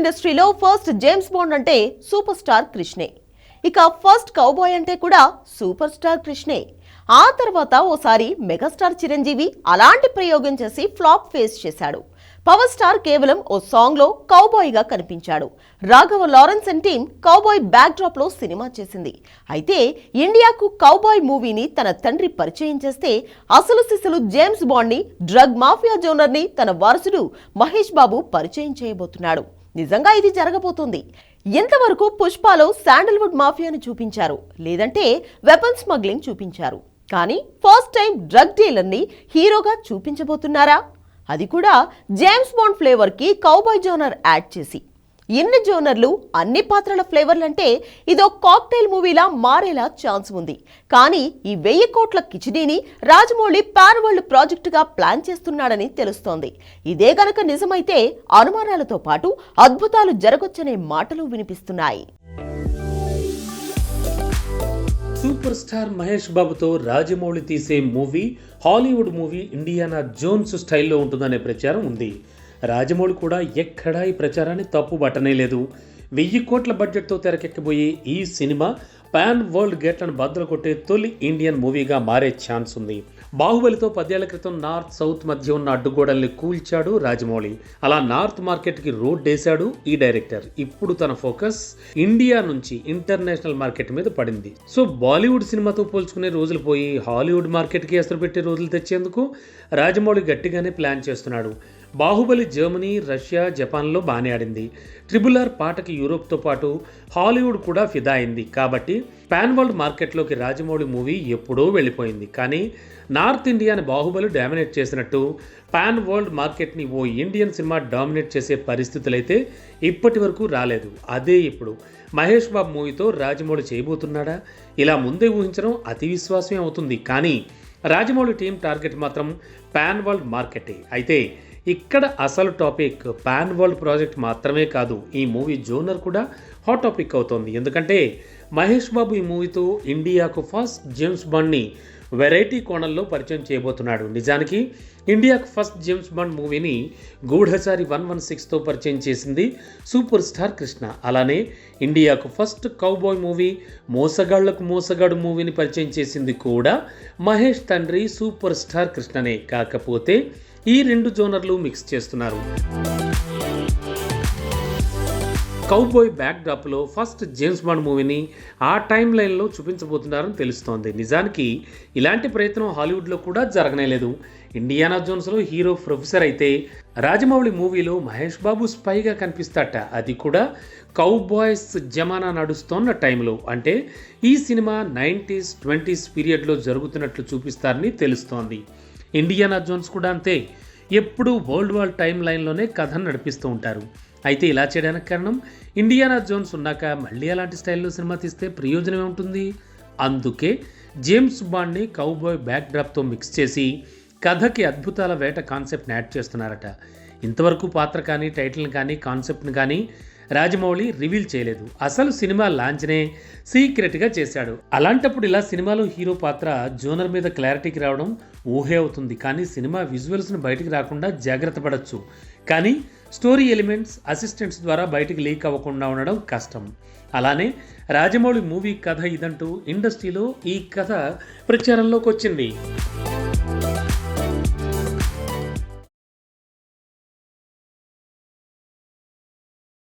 ఇండస్ట్రీలో first James Bond అంటే super star కృష్ణే. ఇక ఫస్ట్ కౌబాయ్ అంటే కూడా సూపర్ స్టార్ కృష్ణే. ఆ తర్వాత ఓసారి మెగాస్టార్ చిరంజీవి అలాంటి ప్రయోగం చేసి ఫ్లాప్ ఫేస్ చేశాడు. పవర్ స్టార్ కేవలం ఓ సాంగ్లో కౌబాయ్గా గా కనిపించాడు. Raghava Lawrence and team cowboy back డ్రాప్లో cinema చేసింది. అయితే ఇండియాకు కౌబాయ్ మూవీని తన తండ్రి పరిచయం చేస్తే అసలు సిసలు జేమ్స్ బాండ్ని డ్రగ్ మాఫియా జోనర్ని తన వారసుడు మహేష్ బాబు పరిచయం చేయబోతున్నాడు. నిజంగా ఇది జరగబోతుంది. ఎంతవరకు పుష్పలో శాండల్వుడ్ మాఫియాను చూపించారు? లేదంటే వెపన్ స్మగ్లింగ్ చూపించారు. కానీ ఫస్ట్ టైం డ్రగ్ డీలర్ని హీరోగా చూపించబోతున్నారా? అది కూడా జేమ్స్ బాండ్ ఫ్లేవర్కి కౌబాయ్ జోనర్ యాడ్ చేసి. ఎన్ని జోనర్లు అన్ని పాత్రల ఫ్లేవర్లంటే ఇదో కాక్టైల్ మూవీలా మారేలా ఛాన్స్ ఉంది. కానీ ఈ వెయ్యి కోట్ల కిచిడీని రాజమౌళి పార్వరల్డ్ ప్రాజెక్టుగా ప్లాన్ చేస్తున్నాడని తెలుస్తోంది. ఇదే గనక నిజమైతే అనుమానాలతో పాటు అద్భుతాలు జరగొచ్చనే మాటలు వినిపిస్తున్నాయి. సూపర్ స్టార్ మహేష్ బాబుతో రాజమౌళి తీసే movie Hollywood movie Indiana Jones స్టైల్లో ఉంటుందనే ప్రచారం ఉంది. రాజమౌళి కూడా ఎక్కడా ఈ ప్రచారాన్ని తప్పు పట్టనే లేదు. వెయ్యి కోట్ల బడ్జెట్తో తెరకెక్కబోయే ఈ సినిమా పాన్ వరల్డ్ గేట్లను బద్దలు కొట్టే తొలి ఇండియన్ మూవీగా మారే ఛాన్స్ ఉంది. బాహుబలితో పదేళ్ళ క్రితం నార్త్ సౌత్ మధ్య ఉన్న అడ్డుగోడల్ని కూల్చాడు రాజమౌళి. అలా నార్త్ మార్కెట్కి రోడ్ వేశాడు ఈ డైరెక్టర్. ఇప్పుడు తన ఫోకస్ ఇండియా నుంచి ఇంటర్నేషనల్ మార్కెట్ మీద పడింది. సో బాలీవుడ్ సినిమాతో పోల్చుకునే రోజులు పోయి హాలీవుడ్ మార్కెట్కి అసలు పెట్టే రోజులు తెచ్చేందుకు రాజమౌళి గట్టిగానే ప్లాన్ చేస్తున్నాడు. బాహుబలి జర్మనీ రష్యా జపాన్లో బాగానే ఆడింది. ట్రిబుల్ ఆర్ పాటకి యూరోప్తో పాటు హాలీవుడ్ కూడా ఫిదా అయింది. కాబట్టి పాన్ వరల్డ్ మార్కెట్లోకి రాజమౌళి మూవీ ఎప్పుడో వెళ్ళిపోయింది. కానీ నార్త్ ఇండియాని బాహుబలి డామినేట్ చేసినట్టు పాన్ వరల్డ్ మార్కెట్ని ఓ ఇండియన్ సినిమా డామినేట్ చేసే పరిస్థితులైతే ఇప్పటి వరకు రాలేదు. అదే ఇప్పుడు మహేష్ బాబు మూవీతో రాజమౌళి చేయబోతున్నాడా? ఇలా ముందే ఊహించడం అతి విశ్వాసమే అవుతుంది. కానీ రాజమౌళి టీం టార్గెట్ మాత్రం పాన్ వరల్డ్ మార్కెటే. అయితే ఇక్కడ అసలు టాపిక్ పాన్ వరల్డ్ ప్రాజెక్ట్ మాత్రమే కాదు ఈ మూవీ జోనర్ కూడా హాట్ టాపిక్ అవుతోంది. ఎందుకంటే మహేష్ బాబు ఈ మూవీతో ఇండియాకు ఫస్ట్ జేమ్స్ బాండ్ని వెరైటీ కోణంలో పరిచయం చేయబోతున్నాడు. నిజానికి ఇండియాకు ఫస్ట్ జేమ్స్ బాండ్ మూవీని గూఢచారి వన్ వన్ సిక్స్తో పరిచయం చేసింది సూపర్ స్టార్ కృష్ణ. అలానే ఇండియాకు ఫస్ట్ కౌబాయ్ మూవీ మోసగాళ్ళకు మోసగాడు మూవీని పరిచయం చేసింది కూడా మహేష్ తండ్రి సూపర్ స్టార్ కృష్ణనే. కాకపోతే ఈ రెండు జోనర్లు మిక్స్ చేస్తున్నారు. కౌబాయ్ బ్యాక్ డ్రాప్లో ఫస్ట్ జేమ్స్ బాండ్ మూవీని ఆ టైం లైన్లో చూపించబోతున్నారని తెలుస్తోంది. నిజానికి ఇలాంటి ప్రయత్నం హాలీవుడ్లో కూడా జరగనేలేదు ఇండియానా జోన్స్లో హీరో ప్రొఫెసర్ అయితే రాజమౌళి మూవీలో మహేష్ బాబు స్పైగా కనిపిస్తాట అది కూడా కౌబాయ్స్ జమానా నడుస్తోన్న టైంలో అంటే ఈ సినిమా నైంటీస్ ట్వంటీస్ పీరియడ్లో జరుగుతున్నట్లు చూపిస్తారని తెలుస్తోంది. ఇండియానా జోన్స్ కూడా అంతే. ఎప్పుడూ వరల్డ్ వార్ టైం లైన్లోనే కథను నడిపిస్తూ ఉంటారు. అయితే ఇలా చేయడానికి కారణం ఇండియానా జోన్స్ ఉన్నాక మళ్ళీ అలాంటి స్టైల్లో సినిమా తీస్తే ప్రయోజనం ఉంటుంది. అందుకే జేమ్స్ బాండ్ని కౌబాయ్ బ్యాక్ డ్రాప్తో మిక్స్ చేసి కథకి అద్భుతాల వేట కాన్సెప్ట్ని యాడ్ చేస్తున్నారట. ఇంతవరకు పాత్ర కానీ టైటిల్ని కానీ కాన్సెప్ట్ని కానీ రాజమౌళి రివీల్ చేయలేదు. అసలు సినిమా లాంచ్నే సీక్రెట్గా చేశాడు. అలాంటప్పుడు ఇలా సినిమాలో హీరో పాత్ర జోనర్ మీద క్లారిటీకి రావడం ఊహే అవుతుంది. కానీ సినిమా విజువల్స్ని బయటికి రాకుండా జాగ్రత్త పడవచ్చు కానీ స్టోరీ ఎలిమెంట్స్ అసిస్టెంట్స్ ద్వారా బయటికి లీక్ అవ్వకుండా ఉండడం కష్టం. అలానే రాజమౌళి మూవీ కథ ఇదంటూ ఇండస్ట్రీలో ఈ కథ ప్రచారంలోకి వచ్చింది.